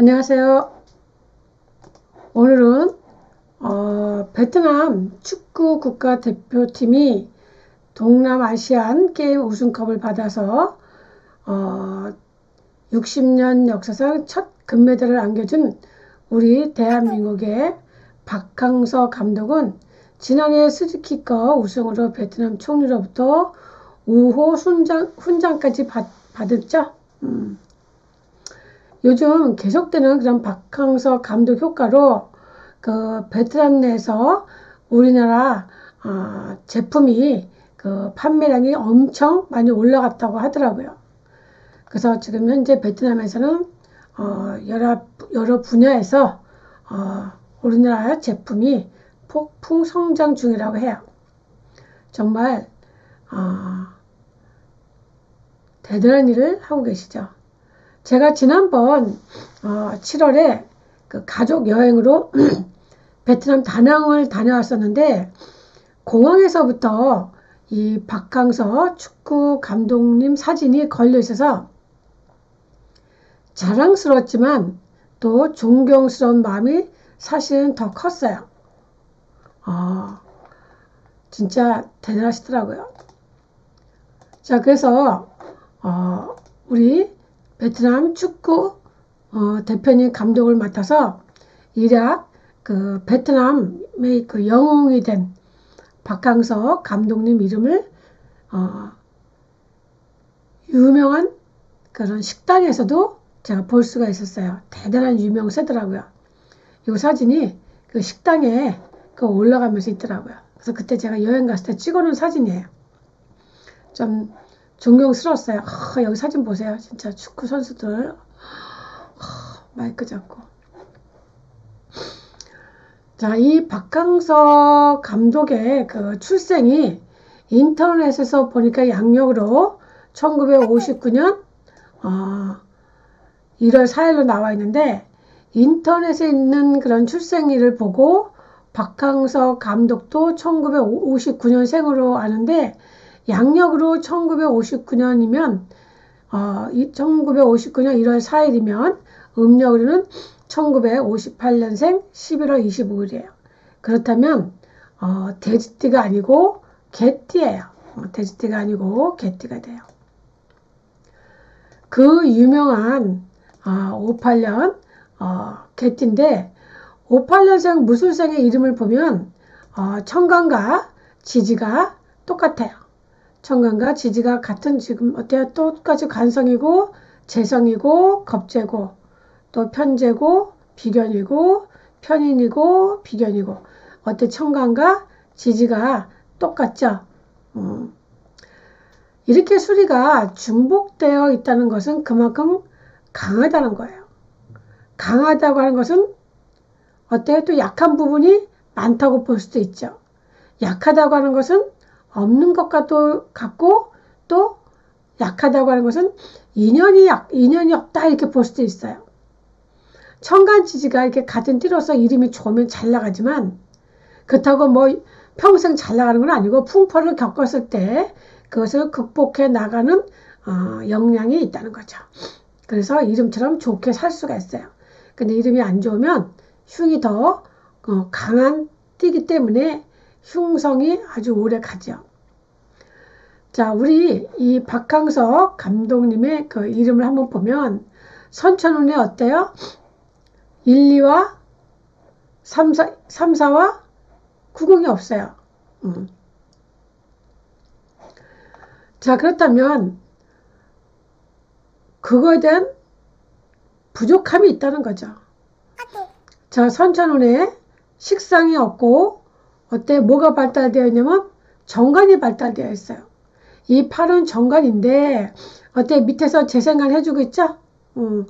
안녕하세요. 오늘은 어, 베트남 축구 국가대표팀이 동남아시안 게임 우승컵을 받아서 어, 60년 역사상 첫 금메달을 안겨준 우리 대한민국의 박항서 감독은 지난해 스즈키컵 우승으로 베트남 총리로부터 우호 훈장, 훈장까지 받, 받았죠. 음. 요즘 계속되는 그런 박항서 감독 효과로 그 베트남 내에서 우리나라 어, 제품이 그 판매량이 엄청 많이 올라갔다고 하더라고요. 그래서 지금 현재 베트남에서는 어, 여러 여러 분야에서 어, 우리나라 제품이 폭풍 성장 중이라고 해요. 정말 어, 대단한 일을 하고 계시죠. 제가 지난번 어, 7월에 그 가족 여행으로 베트남 다낭을 다녀왔었는데 공항에서부터 이 박항서 축구 감독님 사진이 걸려 있어서 자랑스럽지만 또 존경스러운 마음이 사실은 더 컸어요. 어, 진짜 대단하시더라고요. 자, 그래서 어, 우리 베트남 축구 어, 대표님 감독을 맡아서 이략 그 베트남의 그 영웅이 된 박항서 감독님 이름을 어, 유명한 그런 식당에서도 제가 볼 수가 있었어요. 대단한 유명세더라고요. 이 사진이 그 식당에 그 올라가면서 있더라고요. 그래서 그때 제가 여행 갔을 때 찍어놓은 사진이에요. 좀 존경스러웠어요. 아, 여기 사진 보세요. 진짜 축구 선수들 아, 마이크 잡고. 자, 이 박항서 감독의 그 출생이 인터넷에서 보니까 양력으로 1959년 어, 1월 4일로 나와 있는데 인터넷에 있는 그런 출생일을 보고 박항서 감독도 1959년생으로 아는데 양력으로 1959년이면 어, 1959년 1월 4일이면 음력으로는 1958년생 11월 25일이에요. 그렇다면 어, 돼지띠가 아니고 개띠예요. 어, 돼지띠가 아니고 개띠가 돼요. 그 유명한 어, 58년 어, 개띠인데 58년생 무술생의 이름을 보면 어, 청강과 지지가 똑같아요. 청강과 지지가 같은 지금 어때요? 똑같이 관성이고 재성이고 겁재고 또 편재고 비견이고 편인이고 비견이고 어때 청강과 지지가 똑같죠? 음. 이렇게 수리가 중복되어 있다는 것은 그만큼 강하다는 거예요. 강하다고 하는 것은 어때요? 또 약한 부분이 많다고 볼 수도 있죠. 약하다고 하는 것은 없는 것과 또 같고 또 약하다고 하는 것은 인연이 약, 인연이 없다 이렇게 볼 수도 있어요. 청간지지가 이렇게 같은 띠로서 이름이 좋으면 잘 나가지만 그렇다고 뭐 평생 잘 나가는 건 아니고 풍파를 겪었을 때 그것을 극복해 나가는 어, 역량이 있다는 거죠. 그래서 이름처럼 좋게 살 수가 있어요. 근데 이름이 안 좋으면 흉이 더 어, 강한 띠기 때문에 흉성이 아주 오래 가죠. 자, 우리 이 박항서 감독님의 그 이름을 한번 보면 선천운에 어때요? 1, 2와 3, 4, 3, 4와 90이 없어요. 음. 자, 그렇다면 그거에 대한 부족함이 있다는 거죠. 자, 선천운에 식상이 없고 어때? 뭐가 발달되어 있냐면 정관이 발달되어 있어요. 이 팔은 정관인데 어때? 밑에서 재생관 해주고 있죠? 음,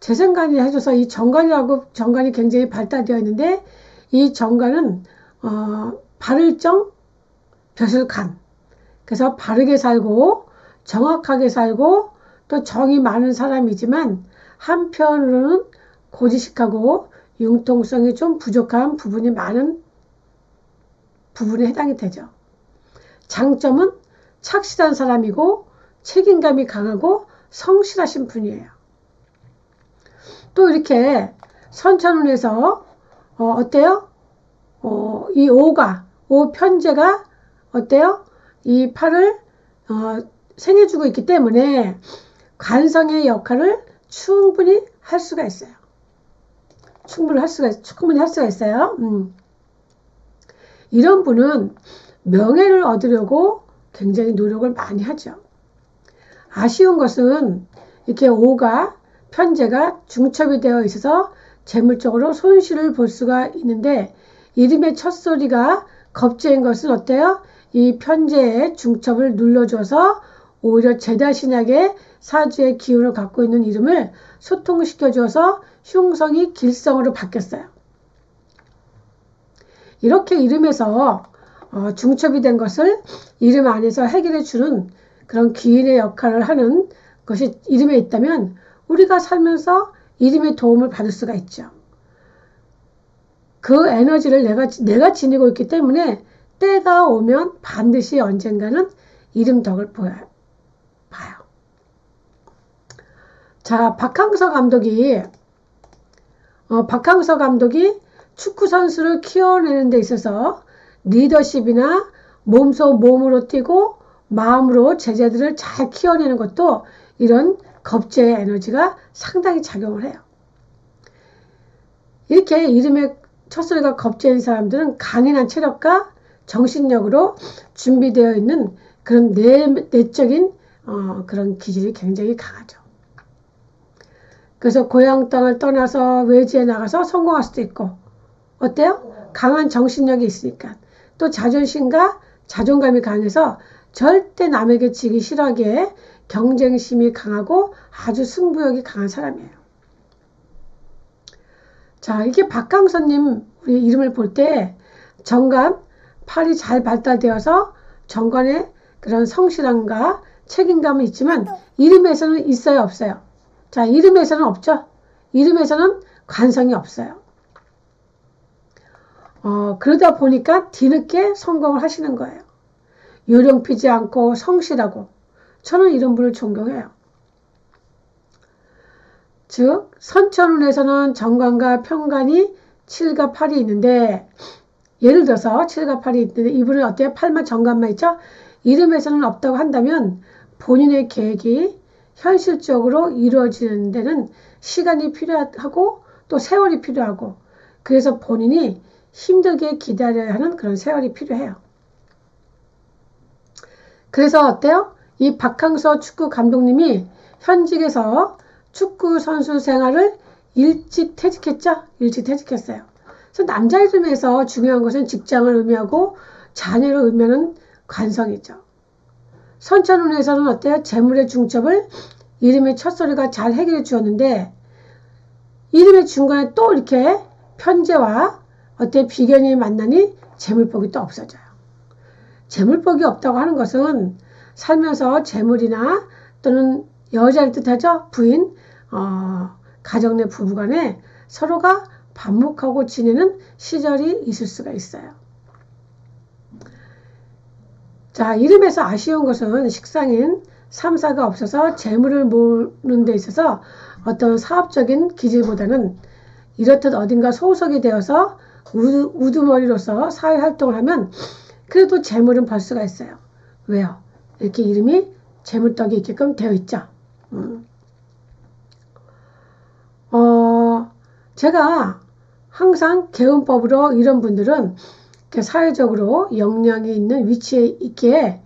재생관이 해줘서 이 정관이라고 정관이 굉장히 발달되어 있는데 이 정관은 어, 발을정 벼슬간 그래서 바르게 살고 정확하게 살고 또 정이 많은 사람이지만 한편으로는 고지식하고 융통성이 좀 부족한 부분이 많은 부분에 해당이 되죠. 장점은 착실한 사람이고 책임감이 강하고 성실하신 분이에요. 또 이렇게 선천운에서 어, 어때요? 어, 이 오가 오 편제가 어때요? 이 팔을 어, 생해주고 있기 때문에 관성의 역할을 충분히 할 수가 있어요. 충분히 할 수가 충분히 할 수가 있어요. 음. 이런 분은 명예를 얻으려고 굉장히 노력을 많이 하죠. 아쉬운 것은 이렇게 오가 편제가 중첩이 되어 있어서 재물적으로 손실을 볼 수가 있는데 이름의 첫 소리가 겁제인 것은 어때요? 이 편제의 중첩을 눌러줘서 오히려 제다신약의 사주의 기운을 갖고 있는 이름을 소통시켜 줘서 흉성이 길성으로 바뀌었어요. 이렇게 이름에서 어, 중첩이 된 것을 이름 안에서 해결해 주는 그런 귀인의 역할을 하는 것이 이름에 있다면 우리가 살면서 이름의 도움을 받을 수가 있죠. 그 에너지를 내가, 내가 지니고 있기 때문에 때가 오면 반드시 언젠가는 이름 덕을 보여, 봐요. 자, 박항서 감독이, 어, 박항서 감독이 축구 선수를 키워내는 데 있어서 리더십이나 몸소 몸으로 뛰고 마음으로 제자들을 잘 키워내는 것도 이런 겁제의 에너지가 상당히 작용을 해요. 이렇게 이름의 첫 소리가 겁제인 사람들은 강인한 체력과 정신력으로 준비되어 있는 그런 내, 내적인 어, 그런 기질이 굉장히 강하죠. 그래서 고향 땅을 떠나서 외지에 나가서 성공할 수도 있고 어때요? 강한 정신력이 있으니까 또 자존심과 자존감이 강해서 절대 남에게 지기 싫어하기에 경쟁심이 강하고 아주 승부욕이 강한 사람이에요. 자, 이게 박강선님 우리 이름을 볼 때 정관 팔이 잘 발달되어서 정관에 그런 성실함과 책임감은 있지만 이름에서는 있어요 없어요? 자, 이름에서는 없죠. 이름에서는 관성이 없어요. 어, 그러다 보니까 뒤늦게 성공을 하시는 거예요. 요령 피지 않고 성실하고 저는 이런 분을 존경해요. 즉 선천운에서는 정관과 평관이 7과 8이 있는데 예를 들어서 7과 8이 있는데 이분은 어때요? 8만 정관만 있죠? 이름에서는 없다고 한다면 본인의 계획이 현실적으로 이루어지는 데는 시간이 필요하고 또 세월이 필요하고 그래서 본인이 힘들게 기다려야 하는 그런 세월이 필요해요. 그래서 어때요? 이 박항서 축구 감독님이 현직에서 축구 선수 생활을 일찍 퇴직했죠? 일찍 퇴직했어요. 그래서 남자 이름에서 중요한 것은 직장을 의미하고 자녀를 의미하는 관성이죠. 선천운에서는 어때요? 재물의 중첩을 이름의 첫소리가 잘 해결해 주었는데 이름의 중간에 또 이렇게 편제와 어때 비견이 만나니 재물복이 또 없어져요. 재물복이 없다고 하는 것은 살면서 재물이나 또는 여자를 뜻하죠. 부인, 어, 가정 내 부부 간에 서로가 반목하고 지내는 시절이 있을 수가 있어요. 자, 이름에서 아쉬운 것은 식상인 3사가 없어서 재물을 모으는 데 있어서 어떤 사업적인 기질보다는 이렇듯 어딘가 소속이 되어서 우두, 우두머리로서 사회 활동을 하면 그래도 재물은 벌 수가 있어요. 왜요? 이렇게 이름이 재물떡이 있게끔 되어 있죠. 음. 어, 제가 항상 개운법으로 이런 분들은 사회적으로 역량이 있는 위치에 있기에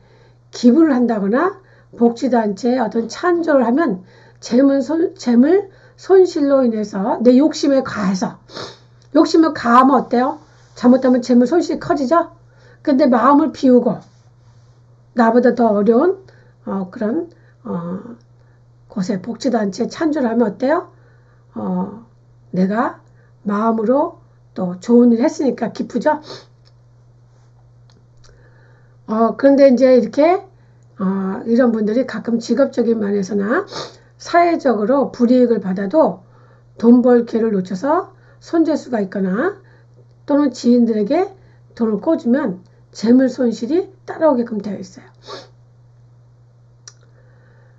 기부를 한다거나 복지단체에 어떤 찬조를 하면 재물, 손, 재물 손실로 인해서 내 욕심에 가해서 욕심을 가하면 어때요? 잘못하면 재물 손실이 커지죠? 근데 마음을 비우고 나보다 더 어려운 어, 그런 어, 곳에 복지단체 찬조를 하면 어때요? 어, 내가 마음으로 또 좋은 일 했으니까 기쁘죠? 어, 그런데 이제 이렇게 어, 이런 분들이 가끔 직업적인 면에서나 사회적으로 불이익을 받아도 돈 벌 기회를 놓쳐서 손재수가 있거나 또는 지인들에게 돈을 꿔주면 재물 손실이 따라오게끔 되어 있어요.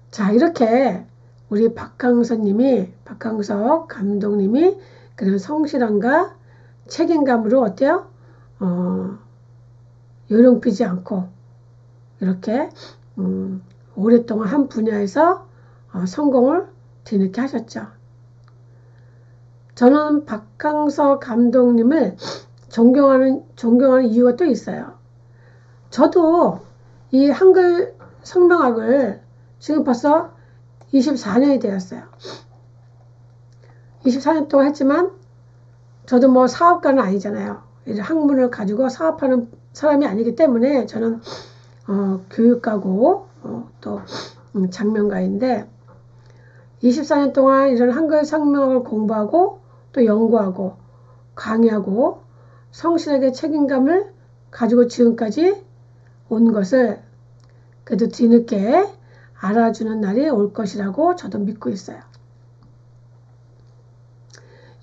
자, 이렇게 우리 박강선님이 박강석 감독님이 그런 성실함과 책임감으로 어때요? 어, 요령피지 않고 이렇게 음, 오랫동안 한 분야에서 어, 성공을 뒤늦게 하셨죠. 저는 박강서 감독님을 존경하는 존경하는 이유가 또 있어요. 저도 이 한글 성명학을 지금 벌써 24년이 되었어요. 24년 동안 했지만 저도 뭐 사업가는 아니잖아요. 이제 학문을 가지고 사업하는 사람이 아니기 때문에 저는 어, 교육가고 어, 또 음, 장명가인데 24년 동안 이런 한글 성명학을 공부하고 또 연구하고 강의하고 성실하게 책임감을 가지고 지금까지 온 것을 그래도 뒤늦게 알아주는 날이 올 것이라고 저도 믿고 있어요.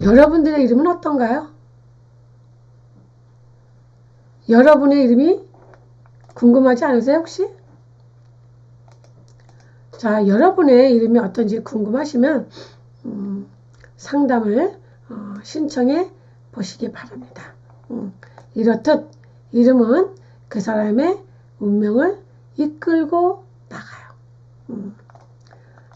여러분들의 이름은 어떤가요? 여러분의 이름이 궁금하지 않으세요, 혹시? 자, 여러분의 이름이 어떤지 궁금하시면 음, 상담을 어, 신청해 보시기 바랍니다. 음, 이렇듯 이름은 그 사람의 운명을 이끌고 나가요. 음.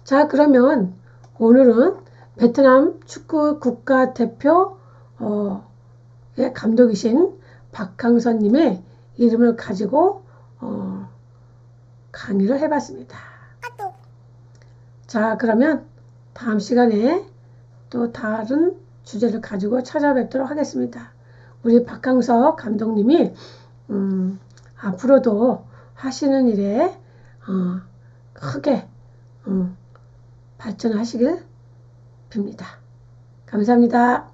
자, 그러면 오늘은 베트남 축구 국가대표 어, 의 감독이신 박항선님의 이름을 가지고 어, 강의를 해봤습니다. 자, 그러면 다음 시간에 또 다른 주제를 가지고 찾아뵙도록 하겠습니다. 우리 박강석 감독님이 음, 앞으로도 하시는 일에 어, 크게 음, 발전하시길 빕니다. 감사합니다.